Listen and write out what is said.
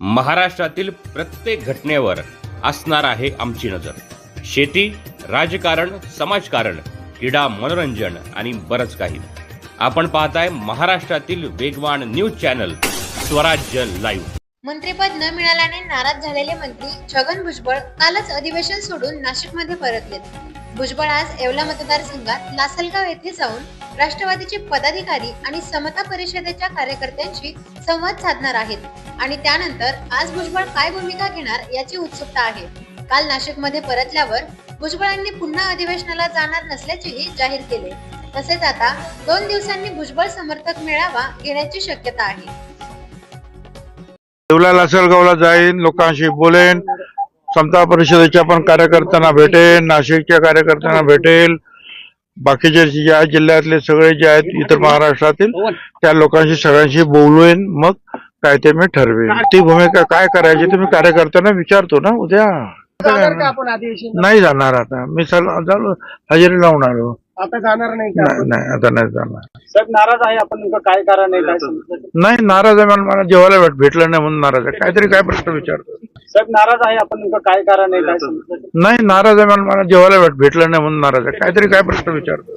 महाराष्ट्रातील प्रत्येक घटनेवर असणार आहे आमची नजर. शेती राजकारण समाजकारण क्रीडा मनोरंजन आणि बरंच काही. आपण पाहताय महाराष्ट्रातील वेगवान न्यूज चॅनल स्वराज्य लाईव्ह. मंत्रीपद न मिळाल्याने नाराज झालेले मंत्री छगन भुजबळ कालच अधिवेशन सोडून नाशिकमध्ये परतले भुजबळ आज येवला मतदारसंघात लासलगाव येथे जाऊन राष्ट्रवादीचे पदाधिकारी आणि समता परिषदेच्या कार्यकर्त्यांशी संवाद साधणार आहेत. आणि त्यानंतर आज भुजबळ काय भूमिका घेणार याची उत्सुकता आहे. काल नाशिकमध्ये परतल्यावर भुजबळांनी पुन्हा अधिवेशनाला जाणार नसल्याचेही जाहीर केले. तसेच आता दोन दिवसांनी भुजबळ समर्थक मेळावा घेण्याची शक्यता आहे. येवला लासलगावला जाईन लोकांशी बोलेन. समता परिषदेच्या पण कार्यकर्त्यांना भेटेन नाशिकच्या कार्यकर्त्यांना भेटेल बाकीचे जे आहेत जिल्ह्यातले सगळे जे आहेत इतर महाराष्ट्रातील त्या लोकांशी सगळ्यांशी बोलवेन मग काय ते मी ठरवेन. ती भूमिका काय करायची ते मी कार्यकर्त्यांना विचारतो ना उद्या. नाही जाणार आता. मी हजेरी लावून आलो. आता जाणार नाही नाही आता नाही जाणार. नाराज आहे आपण काय कारण? नाही नाराज आहे मला जेवायला भेट भेटलं नाही म्हणून नाराज आहे. काहीतरी काय प्रश्न विचारतो. साहेब नाराज आहे. आपण नेमकं काय कारण आहे? काय समजलं? नाही नाराज आहे मला मला जेवायला भेट भेटलं नाही म्हणून नाराज आहे. काहीतरी काय प्रश्न विचारतो